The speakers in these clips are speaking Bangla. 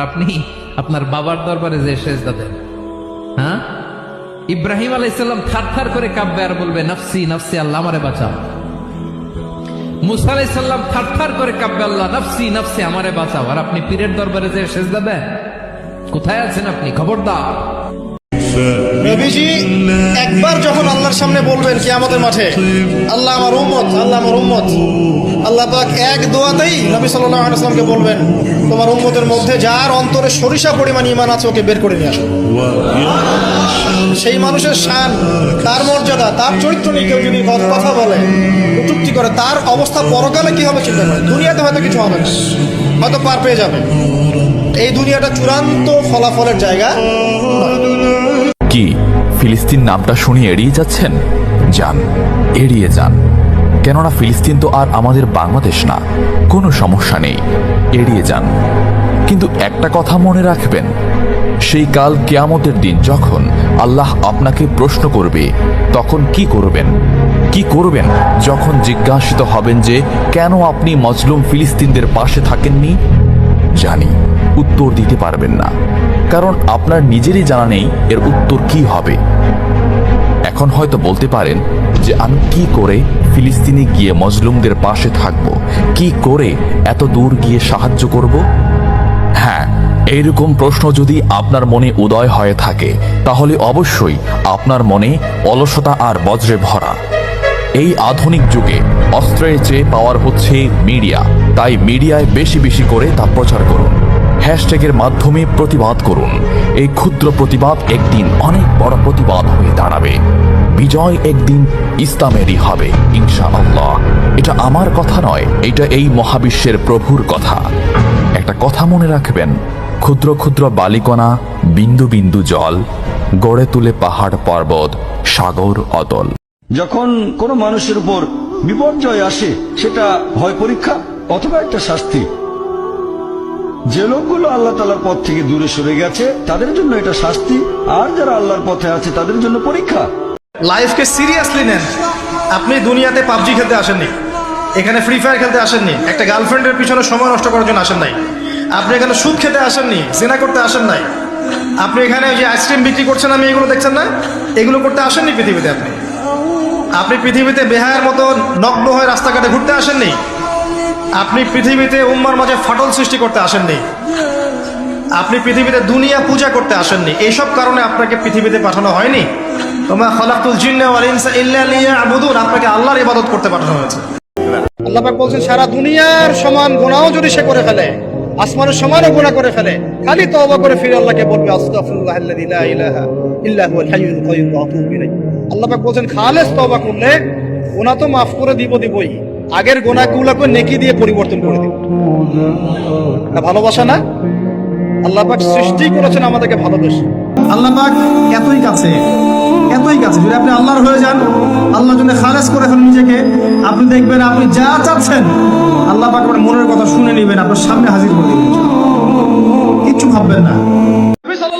আপনি আপনার বাবার দরবারে যে সেজদা দেন হ্যাঁ? ইব্রাহিম আলাইসাল্লাম থার থার করে কাব্যে আর বলবে, নফসি নফসি, আল্লাহ আমারে বাঁচাও। মুসা আলাইসাল্লাম থার থার করে কাঁপবে, আল্লাহ, নফসি নফসি, আমারে বাঁচাও। আর আপনি পীরের দরবারে যে শেষ দেন, কোথায় আছেন আপনি? খবরদার। নবীজি, একবার যখন আল্লাহর সামনে বলবেন কি আমাদের মাঠে, আল্লাহ আমার উম্মত, আল্লাহ আমার উম্মত, আল্লাহ পাক এক দোয়াতেই নবী সাল্লাল্লাহু আলাইহি ওয়াসাল্লামকে বলবেন, তোমার উম্মতের মধ্যে যার অন্তরে সরিষা পরিমাণ ঈমান আছে, ওকে বের করে নিয়ে আসো। সেই মানুষের শান, তার মর্যাদা, তার চরিত্র নিয়ে কেউ যদি কথা বলে, কটূক্তি করে, তার অবস্থা পরকালে কি হবে চিন্তা করে দুনিয়াতে হয়তো কিছু হবে না। হয়তো পার পেয়ে যাবে। এই দুনিয়াটা চূড়ান্ত ফলাফলের জায়গা। কি? ফিলিস্তিন নামটা শুনে এড়িয়ে যাচ্ছেন? যান, এড়িয়ে যান। কেননা ফিলিস্তিন তো আর আমাদের বাংলাদেশ না, কোনো সমস্যা নেই, এড়িয়ে যান। কিন্তু একটা কথা মনে রাখবেন, সেই কাল কেয়ামতের দিন যখন আল্লাহ আপনাকে প্রশ্ন করবে, তখন কি করবেন? কি করবেন যখন জিজ্ঞাসিত হবেন যে, কেন আপনি মজলুম ফিলিস্তিনদের পাশে থাকেননি? জানি, উত্তর দিতে পারবেন না। কারণ আপনার নিজেরই জানা নেই এর উত্তর কি হবে। এখন হয়তো বলতে পারেন যে আমি কি করে ফিলিস্তিনে গিয়ে মজলুমদের পাশে থাকব, কি করে এত দূর গিয়ে সাহায্য করব? হ্যাঁ এইরকম প্রশ্ন যদি আপনার মনে উদয় হয়ে থাকে, তাহলে অবশ্যই আপনার মনে অলসতা আর বজ্রে ভরা। এই আধুনিক যুগে অস্ত্রের চেয়ে পাওয়ার হচ্ছে মিডিয়া। তাই মিডিয়ায় বেশি বেশি করে তা প্রচার করুন। হ্যাশট্যাগের মাধ্যমে প্রতিবাদ করুন। এই ক্ষুদ্র প্রতিবাদ একদিন অনেক বড় প্রতিবাদ হয়ে দাঁড়াবে। বিজয় একদিন ইসলামেরই হবে ইনশা আল্লাহ এটা আমার কথা নয়, এটা এই মহাবিশ্বের প্রভুর কথা। একটা কথা মনে রাখবেন, ক্ষুদ্র ক্ষুদ্র বালিকণা, বিন্দু বিন্দু জল, গড়ে তুলে পাহাড় পর্বত, সাগর অতল। যখন কোনো মানুষের উপর বিপর্যয় আসে, সেটা হয় পরীক্ষা অথবা একটা শাস্তি। যে লোকগুলো আল্লাহ তালার পথ থেকে দূরে সরে গেছে, তাদের জন্য এটা শাস্তি। আর যারা আল্লাহর পথে আছে, তাদের জন্য পরীক্ষা। লাইফকে সিরিয়াসলি নেন। আপনি দুনিয়াতে পাবজি খেলতে আসেননি। এখানে ফ্রি ফায়ার খেলতে আসেননি। একটা গার্লফ্রেন্ডের পিছনে সময় নষ্ট করার জন্য আসেন নাই। আপনি এখানে সুদ খেতে আসেননি, জেনা করতে আসেন নাই। আপনি এখানে ওই যে আইসক্রিম বিক্রি করছেন আমি এগুলো দেখছেন না? এগুলো করতে আসেননি পৃথিবীতে আপনি। আপনি পৃথিবীতে বেহায়ের মতো নগ্ন হয়ে রাস্তাঘাটে ঘুরতে আসেননি? আপনি পৃথিবীতে উম্মার মাঝে ফাটল সৃষ্টি করতে আসেননি? আপনি পৃথিবীতে দুনিয়া পূজা করতে আসেননি? এইসব কারণে আপনাকে পৃথিবীতে পাঠানো হয়নি? তোমরা খলাকুল জিন্না ওয়াল ইনসা ইল্লা আপনাকে আল্লাহর ইবাদত করতে পাঠানো হয়েছে। আল্লাহ বলছেন, সারা দুনিয়ার সমান গুনাহও যদি সে করে ফেলে, আসমানের সমানও গুনাহ করে ফেলে, খালি তওবা করে ফিরে আল্লাহকে বলবে লা ইলাহা আল্লাহ পাক খালেস তওবা করলে গুনাহ তো মাফ করে দিব দিবই। আগের গুনাহগুলোকে নেকি দিয়ে পরিবর্তন করে দিব। ভালোবাসা না? আল্লাহ পাক সৃষ্টি করেছেন আমাদেরকে ভালোবেসে। আল্লাহ পাক এতই কাছে এতই কাছে। যদি আপনি আল্লাহর হয়ে যান, আল্লাহর জন্য খালেজ করে ফেলেন নিজেকে, আপনি দেখবেন, আপনি যা চাচ্ছেন, আল্লাহ পাক আপনার মনের কথা শুনে নেবেন, আপনার সামনে হাজির করে দেবেন। কিচ্ছু ভাববেন না।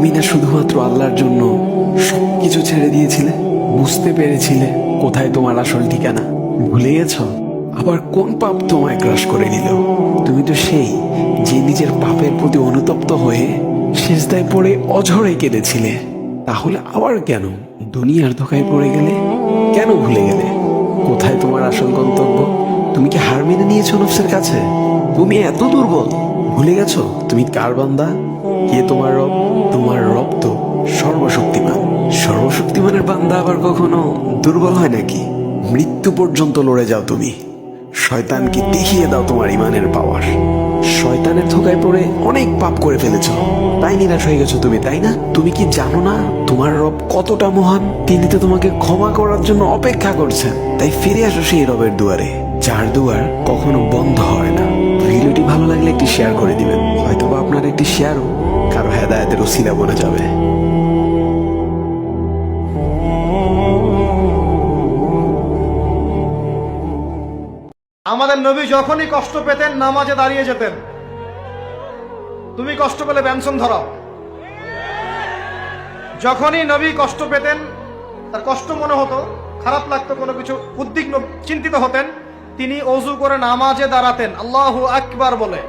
তুমি না শুধুমাত্র আল্লাহর জন্য সবকিছু ছেড়ে দিয়েছিলে? বুঝতে পেরেছিলে কোথায় তোমার আসল ঠিকানা? ভুলে গেছো আবার কোন পাপ তোমায় গ্রাস করে নিল? তুমি তো সেই যে নিজের পাপের প্রতি অনুতপ্ত হয়ে শেষদায় পড়ে অঝরে কেঁদেছিলে। তাহলে আবার কেন? দুনিয়ার ধোকায় পড়ে গেলে কেন ভুলে গেলে? কোথায় তোমার আসল গন্তব্য? তুমি কি হার মেনে নিয়েছো নফসের কাছে? তুমি এত দুর্বল, ভুলে গেছো? তুমি কার বান্দা? কে তোমার রব তোমার রব তো সর্বশক্তিমান। সর্বশক্তিমানের বান্দা আবার কখনো দুর্বল হয় নাকি? মৃত্যু পর্যন্ত লড়ে যাও তুমি। শয়তানকে দেখিয়ে দাও তোমার ইমানের পাওয়ার। শয়তানের ধোকায় পড়ে অনেক পাপ করে ফেলেছো। তাই নিরাশ হয়ে গেছো তুমি, তাই না? তুমি কি জানো না তোমার রব কতটা মহান? তিনি তো তোমাকে ক্ষমা করার জন্য অপেক্ষা করছেন। তাই ফিরে আসো সেই রবের দুয়ারে, যার দুয়ার কখনো বন্ধ হয় না। ভিডিওটি ভালো লাগলে একটি শেয়ার করে দিবেন। হয়তোবা আপনার একটি শেয়ারও কারও হেদায়তের ওসিলা বনে যাবে। আমাদের নবী যখনই কষ্ট পেতেন, নামাজে দাঁড়িয়ে যেতেন। তুমি কষ্ট পেলে ব্যঞ্জন ধরাও। যখনই নবী কষ্ট পেতেন, তার কষ্ট মনে হতো, খারাপ লাগতো, কোনো কিছু উদ্বিগ্ন, চিন্তিত হতেন, তিনি অজু করে নামাজে দাঁড়াতেন। আল্লাহ আকবার বলে।